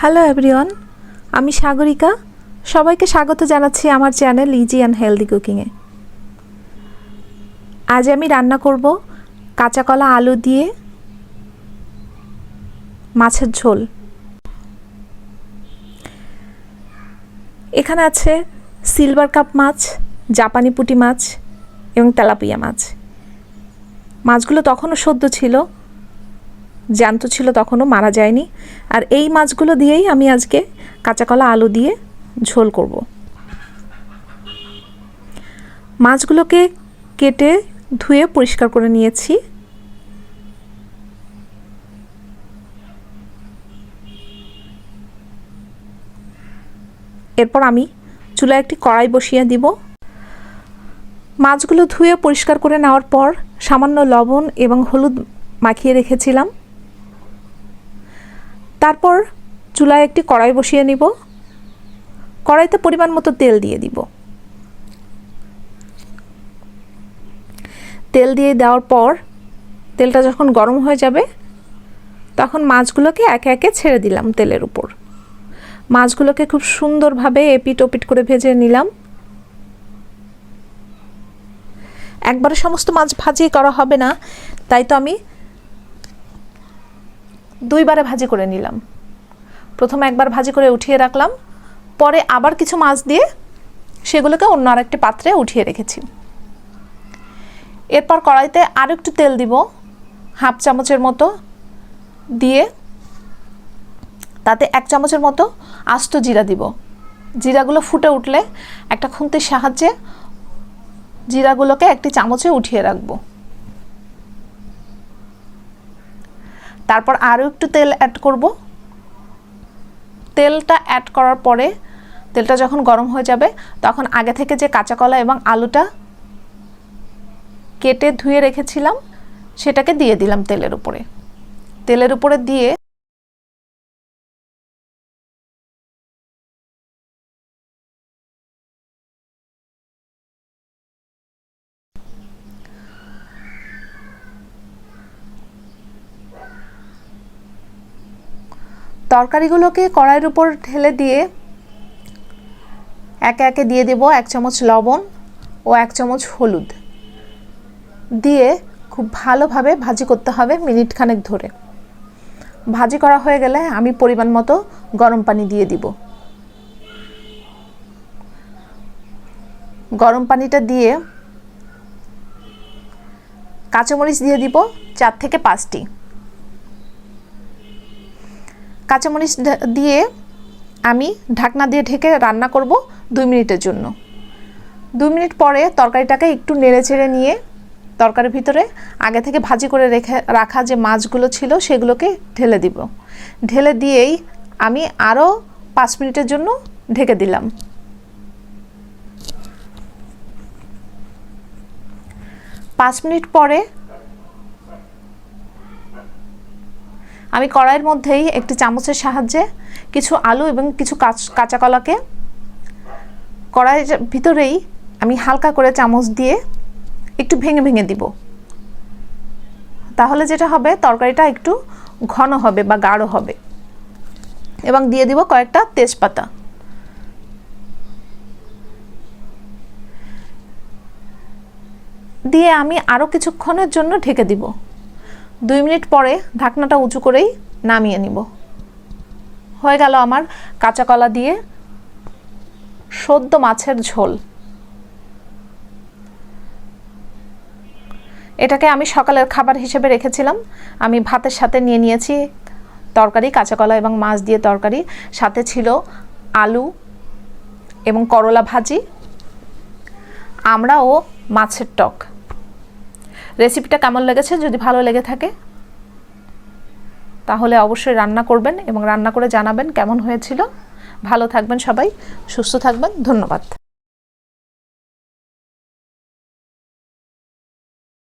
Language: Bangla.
হ্যালো এভরিওয়ান আমি সাগরিকা। সবাইকে স্বাগত জানাচ্ছি আমার চ্যানেল ইজি অ্যান্ড হেলদি কুকিংয়ে আজ আমি রান্না করব কাঁচা কলা আলু দিয়ে মাছের ঝোল। এখানে আছে সিলভার কাপ মাছ, জাপানি পুঁটি মাছ এবং তেলাপিয়া মাছ। মাছগুলো তখনও সদ্য ছিল জ্যান্ত ছিল তখনও, মারা যায়নি। আর এই মাছগুলো দিয়েই আমি আজকে কাঁচা কলা আলু দিয়ে ঝোল করব। মাছগুলোকে কেটে ধুয়ে পরিষ্কার করে নিয়েছি। এরপর আমি চুলায় একটি কড়াই বসিয়ে দিব। মাছগুলো ধুয়ে পরিষ্কার করে নেওয়ার পর সামান্য লবণ এবং হলুদ মাখিয়ে রেখেছিলাম। তারপর চুলায় একটি কড়াই বসিয়ে নিব। কড়াইতে পরিমাণ মতো তেল দিয়ে দিব। তেল দিয়ে দেওয়ার পর তেলটা যখন গরম হয়ে যাবে, তখন মাছগুলোকে একে একে ছেড়ে দিলাম তেলের উপর। মাছগুলোকে খুব সুন্দরভাবে এপিট ওপিট করে ভেজে নিলাম। একবারে সমস্ত মাছ ভাজি করা হবে না, তাই তো আমি দুইবারে ভাজি করে নিলাম। প্রথমে একবার ভাজি করে উঠিয়ে রাখলাম, পরে আবার কিছু মাছ দিয়ে সেগুলোকে অন্য আরেকটি পাত্রে উঠিয়ে রেখেছি। এরপর কড়াইতে আর একটু তেল দিব, হাফ চামচের মতো দিয়ে তাতে এক চামচের মতো আস্ত জিরা দিব। জিরাগুলো ফুটে উঠলে একটা খুন্তির সাহায্যে জিরাগুলোকে একটি চামচে উঠিয়ে রাখব। তারপর আরও একটু তেল অ্যাড করব। তেলটা অ্যাড করার পরে, তেলটা যখন গরম হয়ে যাবে, তখন আগে থেকে যে কাঁচা কলা এবং আলুটা কেটে ধুয়ে রেখেছিলাম, সেটাকে দিয়ে দিলাম তেলের উপরে। তেলের উপরে দিয়ে তরকারিগুলোকে কড়াইয়ের উপর ঢেলে দিয়ে একে একে দিয়ে দেব এক চামচ লবণ ও এক চামচ হলুদ। দিয়ে খুব ভালোভাবে ভাজি করতে হবে মিনিট খানেক ধরে। ভাজি করা হয়ে গেলে আমি পরিমাণ মতো গরম পানি দিয়ে দিব। গরম পানিটা দিয়ে কাঁচামরিচ দিয়ে দিব চার থেকে পাঁচটি। কাঁচামরিচ দিয়ে আমি ঢাকনা দিয়ে ঢেকে রান্না করব দুই মিনিটের জন্য। দুই মিনিট পরে তরকারিটাকে একটু নেড়ে চেড়ে নিয়ে তরকারির ভিতরে আগে থেকে ভাজি করে রেখে, রাখা যে মাছগুলো ছিল সেগুলোকে ঢেলে দিব। ঢেলে দিয়েই আমি আরও পাঁচ মিনিটের জন্য ঢেকে দিলাম। পাঁচ মিনিট পরে আমি কড়াইয়ের মধ্যেই একটি চামচের সাহায্যে কিছু আলু এবং কিছু কাঁচা কলাকে কড়াইয়ের ভিতরেই আমি হালকা করে চামচ দিয়ে একটু ভেঙে ভেঙে দিব। তাহলে যেটা হবে, তরকারিটা একটু ঘন হবে বা গাঢ় হবে। এবং দিয়ে দিব কয়েকটা তেজপাতা। দিয়ে আমি আরও কিছুক্ষণের জন্য ঢেকে দিব। দুই মিনিট পরে ঢাকনাটা উঁচু করেই নামিয়ে নিব। হয়ে গেল আমার কাঁচা কলা দিয়ে সদ্য মাছের ঝোল। এটাকে আমি সকালের খাবার হিসেবে রেখেছিলাম। আমি ভাতের সাথে নিয়ে নিয়েছি তরকারি, কাঁচা কলা এবং মাছ দিয়ে তরকারি। সাথে ছিল আলু এবং করলা ভাজি। আমরা ও মাছের টক। রেসিপিটা কেমন লেগেছে? যদি ভালো লেগে থাকে, তাহলে অবশ্যই রান্না করবেন এবং রান্না করে জানাবেন কেমন হয়েছিল। ভালো থাকবেন সবাই, সুস্থ থাকবেন, ধন্যবাদ।